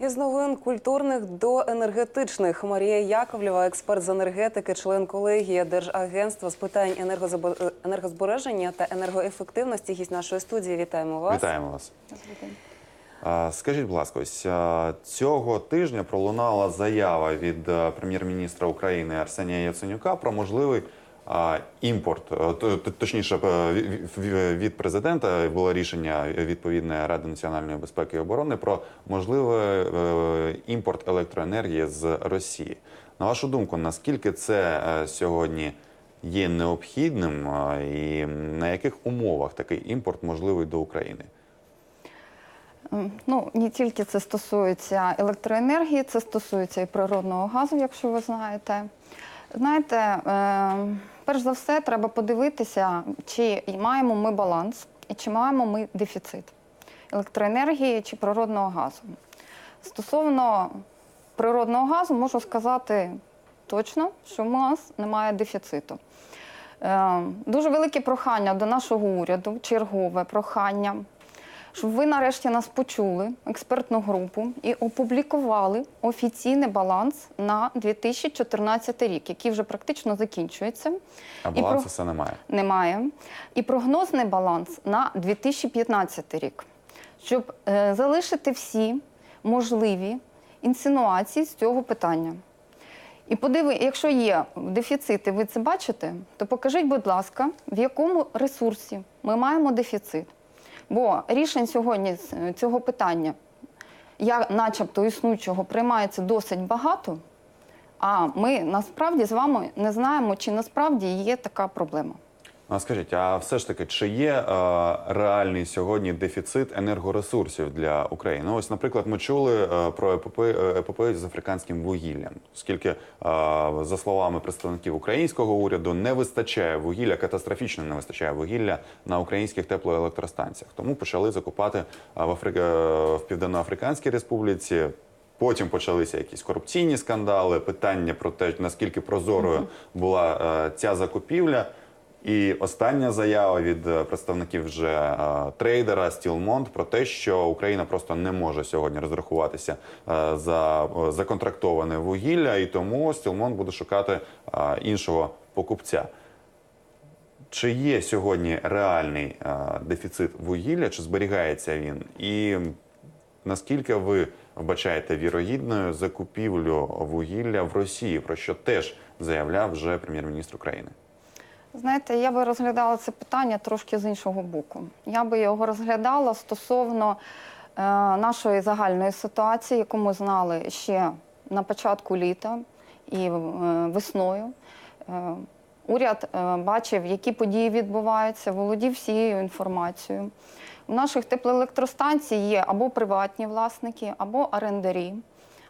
Із новин культурних до енергетичних Марія Яковлєва, експерт з енергетики, член колегії Держагентства з питань енергозабо- енергозбереження та енергоефективності. Гість нашої студії. Вітаємо вас. Вітаємо вас. Скажіть, будь ласка, ось цього тижня пролунала заява від е, прем'єр-міністра України Арсенія Яценюка про можливий імпорт, е, точніше, е, ві- ві- від президента було рішення відповідної Ради національної безпеки і оборони про можливий е, імпорт електроенергії з Росії. На вашу думку, наскільки це сьогодні є необхідним і на яких умовах такий імпорт можливий до України? Ну, не тільки це стосується електроенергії, це стосується і природного газу, якщо ви знаєте. Знаєте, е, перш за все, треба подивитися, чи маємо ми баланс і чи маємо ми дефіцит електроенергії чи природного газу. Стосовно природного газу, можу сказати точно, що в нас немає дефіциту. Е, Дуже велике прохання до нашого уряду, чергове прохання, щоб ви нарешті нас почули, експертну групу, і опублікували офіційний баланс на 2014 рік, який вже практично закінчується. А І балансу про- все немає. Немає. І прогнозний баланс на 2015 рік, щоб е, залишити всі можливі інсинуації з цього питання. І подиви, якщо є дефіцити, ви це бачите, то покажіть, будь ласка, в якому ресурсі ми маємо дефіцит. Бо рішень сьогодні е, цього питання, я, начебто існуючого, приймається досить багато, а ми насправді з вами не знаємо, чи насправді є така проблема. А скажіть, а все ж таки, чи є е, реальний сьогодні дефіцит енергоресурсів для України? Ось, наприклад, ми чули е, про епопею, е, з африканським вугіллям, оскільки, е, за словами представників українського уряду, не вистачає вугілля, катастрофічно не вистачає вугілля на українських теплоелектростанціях. Тому почали закупати е, в, Африка, в Південноафриканській Республіці. Потім почалися якісь корупційні скандали, питання про те, наскільки прозорою була е, ця закупівля. І остання заява від е, представників вже е, трейдера Стілмонт про те, що Україна просто не може сьогодні розрахуватися е, за законтрактоване вугілля, і тому Стілмонт буде шукати іншого покупця. Чи є сьогодні реальний дефіцит вугілля, чи зберігається він? І наскільки ви вбачаєте вірогідною закупівлю вугілля в Росії, про що теж заявляв вже прем'єр-міністр України? Знаєте, я би розглядала це питання трошки з іншого боку. Я би його розглядала стосовно е, нашої загальної ситуації, яку ми знали ще на початку літа і е, весною. Е, уряд е, бачив, які події відбуваються, володів всією інформацією. У наших теплоелектростанцій є або приватні власники, або орендарі,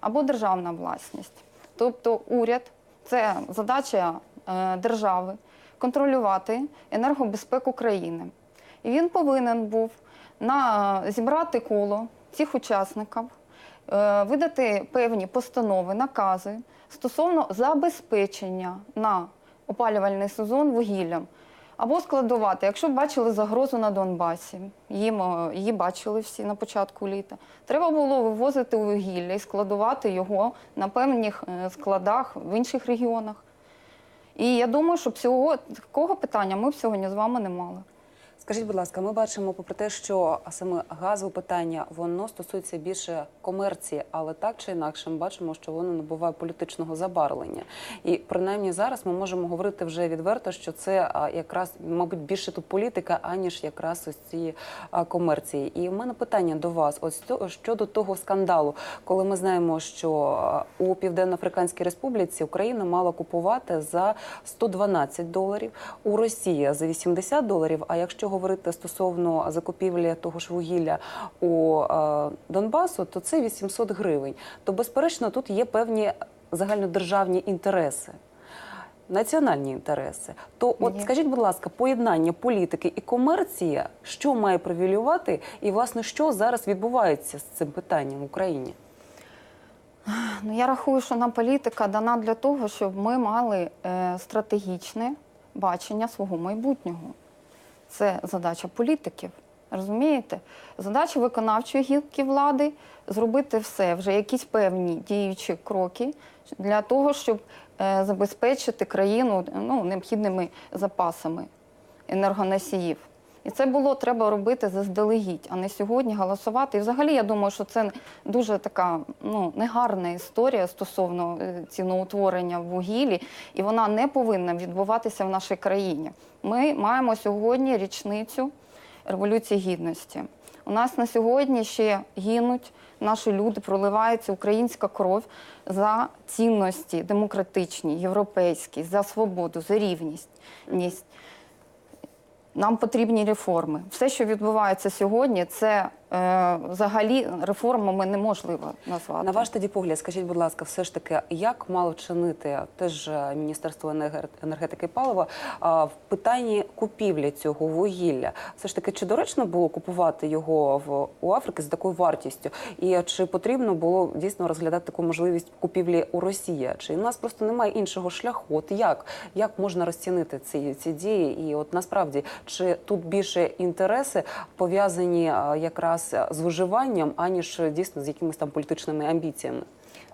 або державна власність. Тобто уряд це задача е, держави контролювати енергобезпеку країни. І він повинен був на, зібрати коло цих учасників, е, видати певні постанови, накази стосовно забезпечення на опалювальний сезон вугіллям. Або складувати, якщо бачили загрозу на Донбасі, їм, е, її бачили всі на початку літа. Треба було вивозити вугілля і складувати його на певних е, складах в інших регіонах. І я думаю, що всього такого питання ми б сьогодні з вами не мали. Скажіть, будь ласка, ми бачимо, попри те, що саме газове питання воно стосується більше комерції, але так чи інакше, ми бачимо, що воно набуває політичного забарвлення. І принаймні зараз ми можемо говорити вже відверто, що це якраз, мабуть, більше тут політика, аніж якраз ось ці комерції. І в мене питання до вас: ось щодо того скандалу, коли ми знаємо, що у Південно-Африканській Республіці Україна мала купувати за 112 доларів, у Росії за 80 доларів. А якщо говорити стосовно закупівлі того ж вугілля у е, Донбасу, то це 800 гривень. То безперечно тут є певні загальнодержавні інтереси. Національні інтереси, то от скажіть, будь ласка, поєднання політики і комерції, що має привілювати, і власне що зараз відбувається з цим питанням в Україні? Ну, я рахую, що нам політика дана для того, щоб ми мали е, стратегічне бачення свого майбутнього. Це задача політиків Розумієте? Задача виконавчої гілки влади зробити все, вже якісь певні діючі кроки для того, щоб е, забезпечити країну ну, необхідними запасами енергоносіїв. І це було треба робити заздалегідь, а не сьогодні голосувати. І взагалі я думаю, що це дуже така ну, негарна історія стосовно е, ціноутворення в вугіллі, і вона не повинна відбуватися в нашій країні. Ми маємо сьогодні річницю Революції Гідності. У нас на сьогодні ще гинуть наші люди, проливається українська кров за цінності демократичні, європейські, за свободу, за рівність. Нам потрібні реформи. Все, що відбувається сьогодні, це взагалі реформами неможливо назвати. На ваш тоді погляд, скажіть, будь ласка, все ж таки, як мало вчинити теж е, Міністерство енергетики і палива в питанні купівлі цього вугілля? Все ж таки, чи доречно було купувати його в у Африки з такою вартістю? І чи потрібно було дійсно розглядати таку можливість купівлі у Росії? Чи у нас просто немає іншого шляху? От як? Як можна розцінити ці, ці дії? І от насправді, чи тут більше інтереси пов'язані а, якраз з виживанням, аніж дійсно з якимись там політичними амбіціями?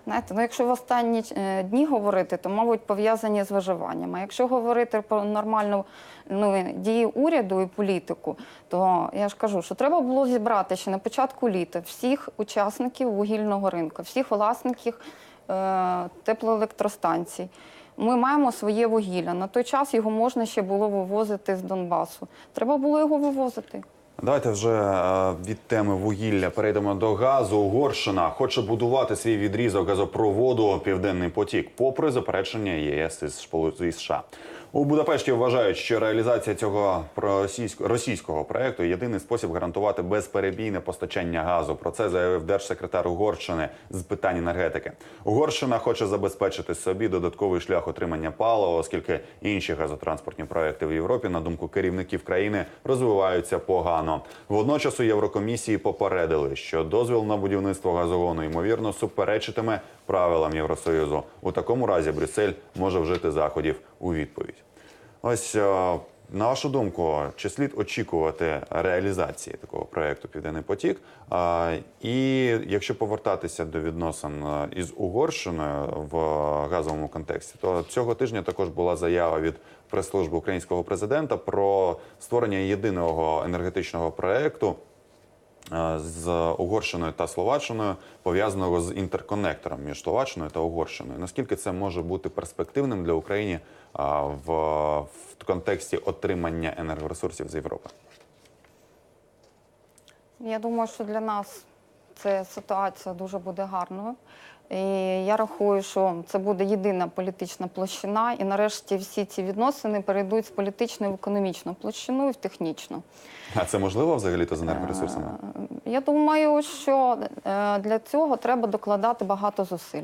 Знаєте, ну якщо в останні е, дні говорити, то мабуть пов'язані з виживанням. А якщо говорити про нормальну ну, дії уряду і політику, то я ж кажу, що треба було зібрати ще на початку літа всіх учасників вугільного ринку, всіх власників е, теплоелектростанцій. Ми маємо своє вугілля. На той час його можна ще було вивозити з Донбасу. Треба було його вивозити. Давайте вже е, від теми вугілля перейдемо до газу. Угорщина хоче будувати свій відрізок газопроводу Південний потік, попри заперечення ЄС із США. У Будапешті вважають, що реалізація цього російського проекту єдиний спосіб гарантувати безперебійне постачання газу. Про це заявив держсекретар Угорщини з питань енергетики. Угорщина хоче забезпечити собі додатковий шлях отримання палива, оскільки інші газотранспортні проекти в Європі, на думку керівників країни, розвиваються погано. Водночас у Єврокомісії попередили, що дозвіл на будівництво газогону ймовірно суперечитиме правилам Євросоюзу. У такому разі Брюссель може вжити заходів у відповідь. Ось е, на вашу думку, чи слід очікувати реалізації такого проекту Південний потік? І якщо повертатися до відносин е, із Угорщиною в газовому контексті, то цього тижня також була заява від прес-служби українського президента про створення єдиного енергетичного проекту з Угорщиною та Словаччиною, пов'язаного з інтерконектором між Словаччиною та Угорщиною. Наскільки це може бути перспективним для України в, в контексті отримання енергоресурсів з Європи? Я думаю, що для нас ця ситуація дуже буде гарною. І я рахую, що це буде єдина політична площина, і нарешті всі ці відносини перейдуть з політичної в економічну площину і в технічну. А це можливо взагалі то з енергоресурсами? Я думаю, що е, для цього треба докладати багато зусиль.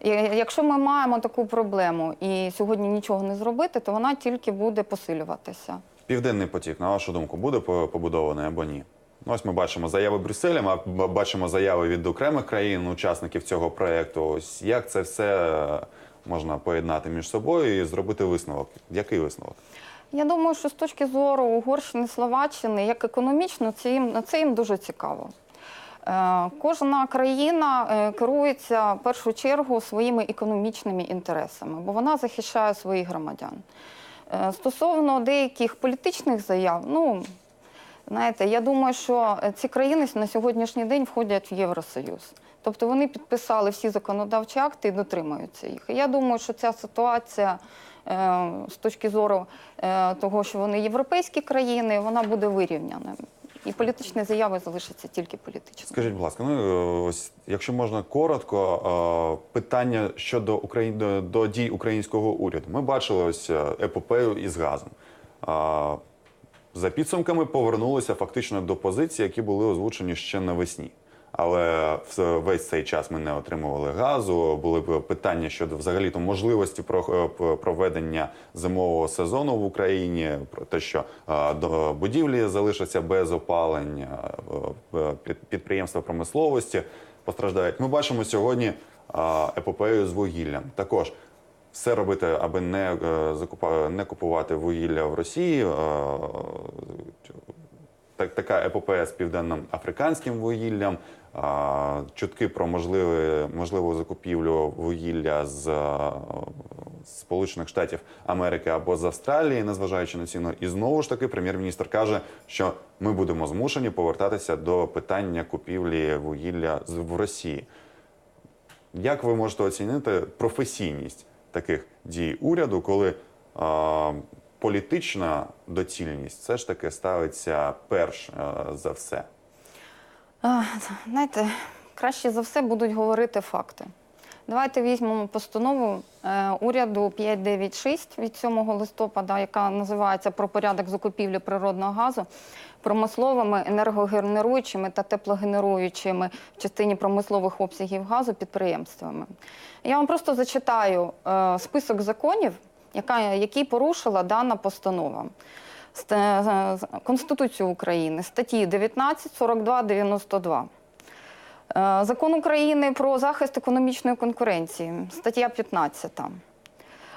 І Якщо ми маємо таку проблему і сьогодні нічого не зробити, то вона тільки буде посилюватися. Південний потік, на вашу думку, буде по- побудований або ні? Ну, Ось ми бачимо заяви Брюсселя, ми бачимо заяви від окремих країн, учасників цього проекту. Ось як це все е, можна поєднати між собою і зробити висновок? Який висновок? Я думаю, що з точки зору Угорщини, Словаччини, як економічно, це їм, це їм дуже цікаво. Е, Кожна країна е, керується в першу чергу своїми економічними інтересами, бо вона захищає своїх громадян. Стосовно деяких політичних заяв, ну знаєте, я думаю, що ці країни на сьогоднішній день входять в Євросоюз. Тобто вони підписали всі законодавчі акти і дотримуються їх. І я думаю, що ця ситуація е, з точки зору е, того, що вони європейські країни, вона буде вирівняна. І політичні заяви залишаться тільки політичними. Скажіть, будь ласка, ну е, ось якщо можна коротко, е, питання щодо Україн... до- до дій українського уряду. Ми бачили ось е, епопею із газом. За підсумками повернулися фактично до позицій, які були озвучені ще навесні. Але весь цей час ми не отримували газу. Були питання щодо взагалі то можливості е, проведення зимового сезону в Україні, про те, що е, до- будівлі залишаться без опалення, е, під- підприємства промисловості постраждають. Ми бачимо сьогодні епопею з вугіллям. Також все робити, аби не, е, закупа- не купувати вугілля в Росії. е, так, така епопея з південним африканським вугіллям, чутки про можливе, можливу закупівлю вугілля з а, Сполучених Штатів Америки або з Австралії, незважаючи на ціну. І знову ж таки, прем'єр-міністр каже, що ми будемо змушені повертатися до питання купівлі вугілля в Росії. Як ви можете оцінити професійність таких дій уряду, коли а, політична доцільність все ж таки ставиться перш а, за все? А, Знаєте, краще за все будуть говорити факти. Давайте візьмемо постанову е, уряду 596 від 7 листопада, яка називається про порядок закупівлі природного газу промисловими, енергогенеруючими та теплогенеруючими в частині промислових обсягів газу підприємствами. Я вам просто зачитаю е, список законів, який порушила дана постанова. З- Конституцію України, статті 19, 42, 92. Е, Закон України про захист економічної конкуренції, стаття 15.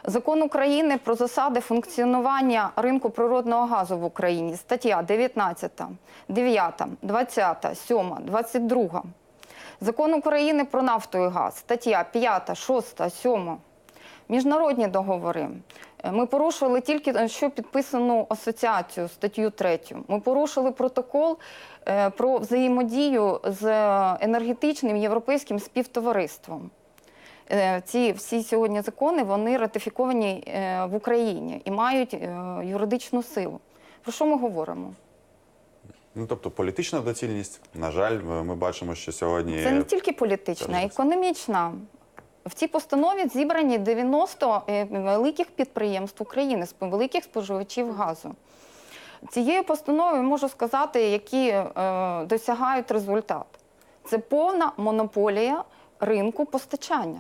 Закон України про засади функціонування ринку природного газу в Україні, стаття 19, 9, 20, 7, 22. Закон України про нафту і газ, стаття 5, 6, 7. Міжнародні договори. Е, Ми порушили тільки е, що підписану асоціацію статтю 3. Ми порушили протокол е, про взаємодію з енергетичним європейським співтовариством. Ці всі сьогодні закони вони ратифіковані в Україні і мають юридичну силу. Про що ми говоримо? Ну тобто політична доцільність, на жаль, ми бачимо, що сьогодні Це не тільки політична, економічна. В цій постанові зібрані 90 е, великих підприємств України, сп- великих споживачів газу. Цією постановою можу сказати, які е, досягають результат. Це повна монополія ринку постачання.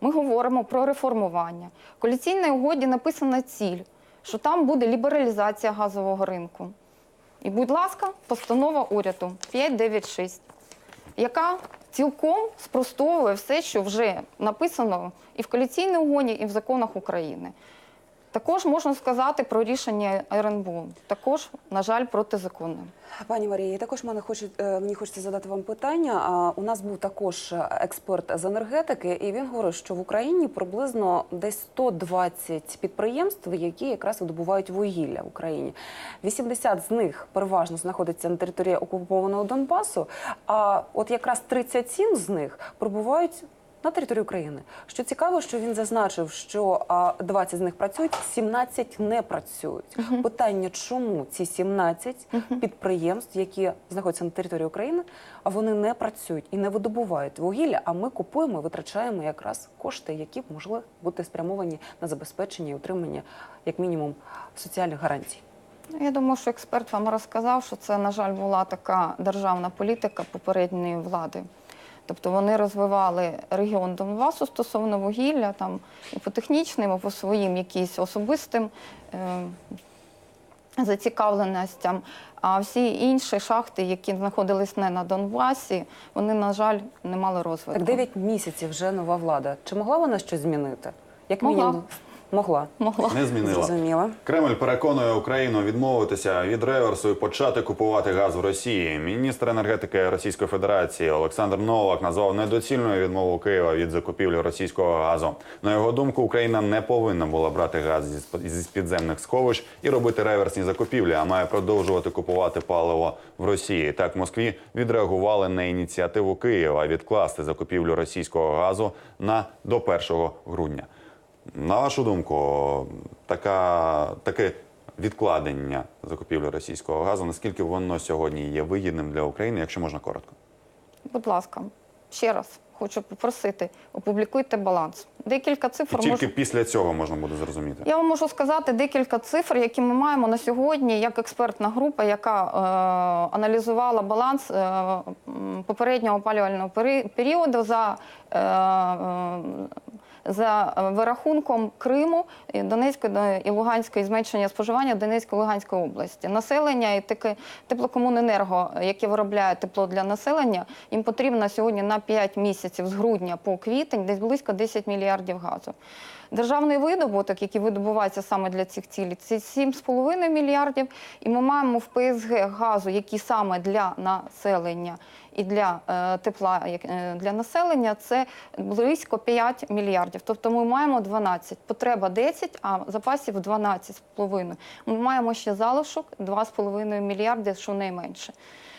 Ми говоримо про реформування. В коаліційній угоді написана ціль, що там буде лібералізація газового ринку. І, будь ласка, постанова уряду 596 яка цілком спростовує все, що вже написано і в коаліційній угоді, і в законах України. Також можна сказати про рішення РНБО. Також, на жаль, протизаконне. Пані Марія, також мене хоче, мені хочеться задати вам питання. У нас був також експерт з енергетики, і він говорив, що в Україні приблизно десь 120 підприємств, які якраз видобувають вугілля в Україні. 80 з них переважно знаходиться на території окупованого Донбасу. А от якраз 37 з них перебувають на території України. Що цікаво, що він зазначив, що а, 20 з них працюють, 17 не працюють. Питання, чому ці 17 підприємств, які знаходяться на території України, а вони не працюють і не видобувають вугілля, а ми купуємо і витрачаємо якраз кошти, які б могли бути спрямовані на забезпечення і утримання, як мінімум, соціальних гарантій. Ну, Я думаю, що експерт вам розказав, що це, на жаль, була така державна політика попередньої влади. Тобто вони розвивали регіон Донбасу стосовно вугілля, там і по технічним, і по своїм якісь особистим е, зацікавленостям. А всі інші шахти, які знаходились не на Донбасі, вони, на жаль, не мали розвитку. Так 9 місяців вже нова влада. Чи могла вона щось змінити? Як мінімум, могла. Могла. не змінила. Зрозуміла. Кремль переконує Україну відмовитися від реверсу і почати купувати газ в Росії. Міністр енергетики Російської Федерації Олександр Новак назвав недоцільною відмову Києва від закупівлі російського газу. На його думку, Україна не повинна була брати газ зі зі підземних сховищ і робити реверсні закупівлі, а має продовжувати купувати паливо в Росії. Так в Москві відреагували на ініціативу Києва відкласти закупівлю російського газу на до 1 грудня. На вашу думку, така, таке відкладення закупівлі російського газу, наскільки воно сьогодні є вигідним для України, якщо можна коротко? Будь ласка, ще раз хочу попросити, опублікуйте баланс. Декілька І цифр тільки можу після цього можна буде зрозуміти. Я вам можу сказати декілька цифр, які ми маємо на сьогодні, як експертна група, яка е, аналізувала баланс е, попереднього опалювального періоду за, е, е, за е, вирахунком Криму, Донецької і Луганської зменшення споживання Донецької Луганської області. Населення і таке теплокомуненерго, яке виробляє тепло для населення, їм потрібно сьогодні на 5 місяців з грудня по квітень десь близько 10 мільярдів газу. Державний видобуток, який видобувається саме для цих цілей, це 7,5 мільярдів. І ми маємо в ПСГ газу, який саме для населення і для е, тепла як, е, для населення, це близько 5 мільярдів. Тобто ми маємо 12, потреба 10, а запасів 12,5. Ми маємо ще залишок 2,5 мільярди, що найменше.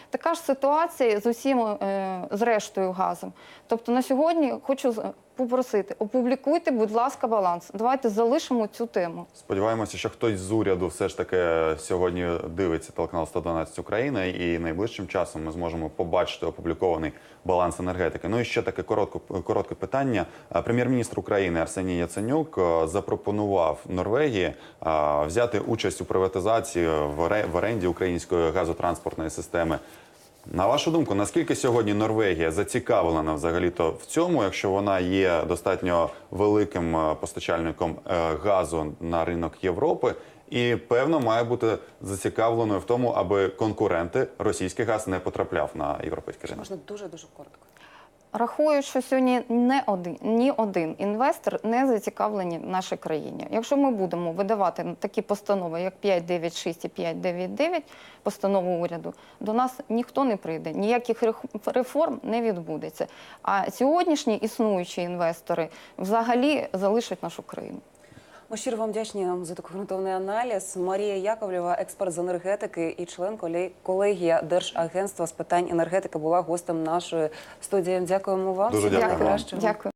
Така ж ситуація з усім е, з газом. Тобто на сьогодні хочу попросити, опублікуйте, будь ласка, баланс. Давайте залишимо цю тему. Сподіваємося, що хтось з уряду все ж таки сьогодні дивиться телеканал 112 України, і найближчим часом ми зможемо побачити опублікований баланс енергетики. Ну і ще таке коротко, коротке питання. Прем'єр-міністр України Арсеній Яценюк запропонував Норвегії взяти участь у приватизації в оренді української газотранспортної системи. На вашу думку, наскільки сьогодні Норвегія зацікавлена взагалі-то в цьому, якщо вона є достатньо великим е, постачальником е, газу на ринок Європи, і певно має бути зацікавленою в тому, аби конкуренти російський газ не потрапляв на європейський ринок? Можна дуже дуже коротко. Рахую, що сьогодні не один, ні один інвестор не зацікавлені в нашій країні. Якщо ми будемо видавати такі постанови, як 596 і 599, постанову уряду, до нас ніхто не прийде, ніяких реформ не відбудеться. А сьогоднішні існуючі інвестори взагалі залишать нашу країну. Ми щиро вам вдячні за такий ґрунтовний аналіз. Марія Яковлєва, експерт з енергетики і член коле- колегія Держагентства з питань енергетики, була гостем нашої студії. Дякуємо вам. Дуже дякую Дякую.